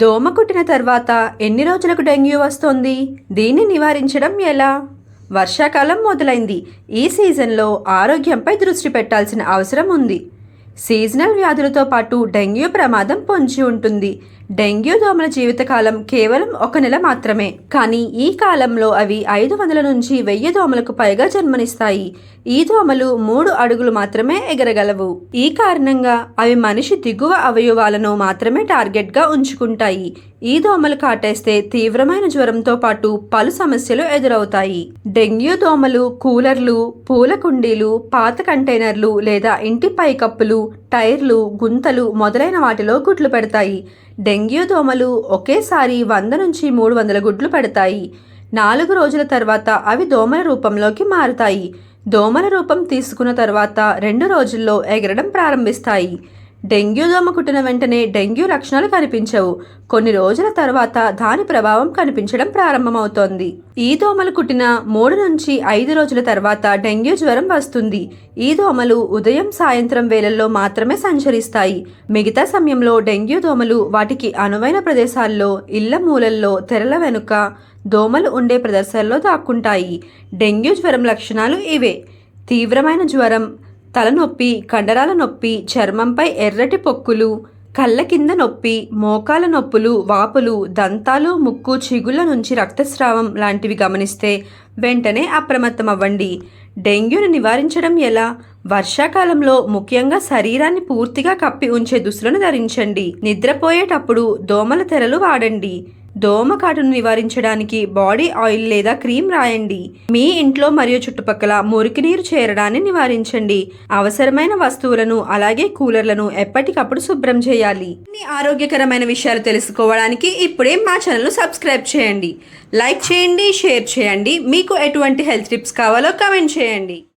దోమ కుట్టిన తర్వాత ఎన్ని రోజులకు డెంగ్యూ వస్తుంది? దీన్ని నివారించడం ఎలా? వర్షాకాలం మొదలైంది. ఈ సీజన్లో ఆరోగ్యంపై దృష్టి పెట్టాల్సిన అవసరం ఉంది. సీజనల్ వ్యాధులతో పాటు డెంగ్యూ ప్రమాదం పొంచి ఉంటుంది. డెంగ్యూ దోమల జీవితకాలం కేవలం ఒక నెల మాత్రమే. కానీ ఈ కాలంలో అవి ఐదు వందల నుంచి వెయ్యి దోమలకు పైగా జన్మనిస్తాయి. ఈ దోమలు మూడు అడుగులు మాత్రమే ఎగరగలవు. ఈ కారణంగా అవి మనిషి దిగువ అవయవాలను మాత్రమే టార్గెట్గా ఉంచుకుంటాయి. ఈ దోమలు కాటేస్తే తీవ్రమైన జ్వరంతో పాటు పలు సమస్యలు ఎదురవుతాయి. డెంగ్యూ దోమలు కూలర్లు పూల కుండీలు పాత కంటైనర్లు లేదా ఇంటి పైకప్పులు టైర్లు గుంతలు మొదలైన వాటిలో గుడ్లు పెడతాయి. డెంగ్యూ దోమలు ఒకేసారి వంద నుంచి మూడు వందల గుడ్లు పెడతాయి. నాలుగు రోజుల తర్వాత అవి దోమల రూపంలోకి మారుతాయి. దోమల రూపం తీసుకున్న తర్వాత రెండు రోజుల్లో ఎగరడం ప్రారంభిస్తాయి. డెంగ్యూ దోమ కుట్టిన వెంటనే డెంగ్యూ లక్షణాలు కనిపించవు. కొన్ని రోజుల తర్వాత దాని ప్రభావం కనిపించడం ప్రారంభమవుతోంది. ఈ దోమలు కుట్టిన మూడు నుంచి ఐదు రోజుల తర్వాత డెంగ్యూ జ్వరం వస్తుంది. ఈ దోమలు ఉదయం సాయంత్రం వేళల్లో మాత్రమే సంచరిస్తాయి. మిగతా సమయంలో డెంగ్యూ దోమలు వాటికి అనువైన ప్రదేశాల్లో ఇళ్ళ మూలల్లో తెరల వెనుక దోమలు ఉండే ప్రదేశాల్లో దాక్కుంటాయి. డెంగ్యూ జ్వరం లక్షణాలు ఇవే. తీవ్రమైన జ్వరం తలనొప్పి కండరాల నొప్పి చర్మంపై ఎర్రటి పొక్కులు కళ్ళ కింద నొప్పి మోకాల నొప్పులు వాపులు దంతాలు ముక్కు చిగుళ్ళ నుంచి రక్తస్రావం లాంటివి గమనిస్తే వెంటనే అప్రమత్తం అవ్వండి డెంగ్యూను నివారించడం ఎలా? వర్షాకాలంలో ముఖ్యంగా శరీరాన్ని పూర్తిగా కప్పి ఉంచే దుస్తులను ధరించండి. నిద్రపోయేటప్పుడు దోమల తెరలు వాడండి. దోమకాటును నివారించడానికి బాడీ ఆయిల్ లేదా క్రీమ్ రాయండి. మీ ఇంట్లో మరియు చుట్టుపక్కల మురికి నీరు చేరడాన్ని నివారించండి. అవసరమైన వస్తువులను అలాగే కూలర్లను ఎప్పటికప్పుడు శుభ్రం చేయాలి. అన్ని ఆరోగ్యకరమైన విషయాలు తెలుసుకోవడానికి ఇప్పుడే మా ఛానల్ను సబ్స్క్రైబ్ చేయండి. లైక్ చేయండి షేర్ చేయండి. మీకు ఎటువంటి హెల్త్ టిప్స్ కావాలో కమెంట్ చేయండి.